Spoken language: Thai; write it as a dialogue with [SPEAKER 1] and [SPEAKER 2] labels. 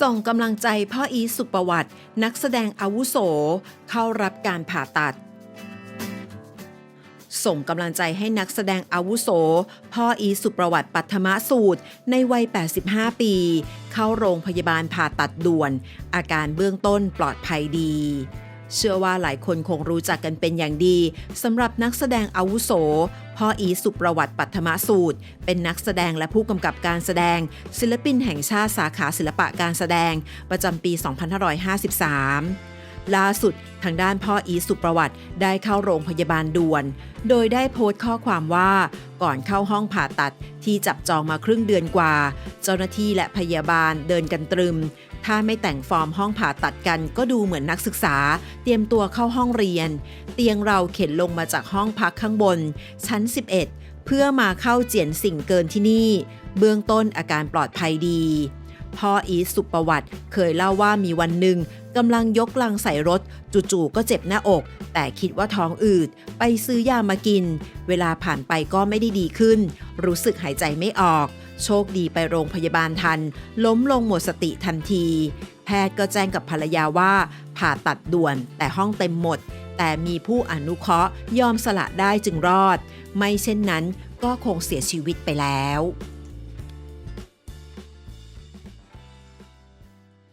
[SPEAKER 1] ส่งกำลังใจพ่ออีสุประวัติ นักแสดงอาวุโส เข้ารับการผ่าตัด ส่งกำลังใจให้นักแสดงอาวุโส พ่ออีสุประวัติปัทมสูตร ในวัย 85 ปี เข้าโรงพยาบาลผ่าตัดด่วน อาการเบื้องต้นปลอดภัยดี เชื่อว่าหลายคนคงรู้จักกันเป็นอย่างดีสำหรับนักแสดงอาวุโส พ่ออีสุประวัติปัทมสูตร เป็นนักแสดงและผู้กำกับการแสดง ศิลปินแห่งชาติสาขาศิลปะการแสดง ประจำปี 2553ล่าสุดทางด้านพ่ออีสุประวัติได้เข้าโรงพยาบาลด่วน โดยได้โพสต์ข้อความว่าก่อนเข้าห้องผ่าตัดที่จับจองมาครึ่งเดือนกว่า เจ้าหน้าที่และพยาบาลเดินกันตรึม ถ้าไม่แต่งฟอร์มห้องผ่าตัดกันก็ดูเหมือนนักศึกษา เตรียมตัวเข้าห้องเรียน เตียงเราเข็นลงมาจากห้องพักข้างบน ชั้น 11 เพื่อมาเข้าเจียนสิ่งเกินที่นี่ เบื้องต้นอาการปลอดภัยดี พ่ออีสุประวัติเคยเล่าว่ามีวันหนึ่งกำลังยกลังใส่รถ จู่ๆก็เจ็บหน้าอก แต่คิดว่าท้องอืด ไปซื้อยามากิน เวลาผ่านไปก็ไม่ได้ดีขึ้น รู้สึกหายใจไม่ออก โชคดีไปโรงพยาบาลทัน ล้มลงหมดสติทันที แพทย์ก็แจ้งกับภรรยาว่า ผ่าตัดด่วนแต่ห้องเต็มหมด แต่มีผู้อนุเคราะห์ยอมสละได้จึงรอด ไม่เช่นนั้นก็คงเสียชีวิตไปแล้ว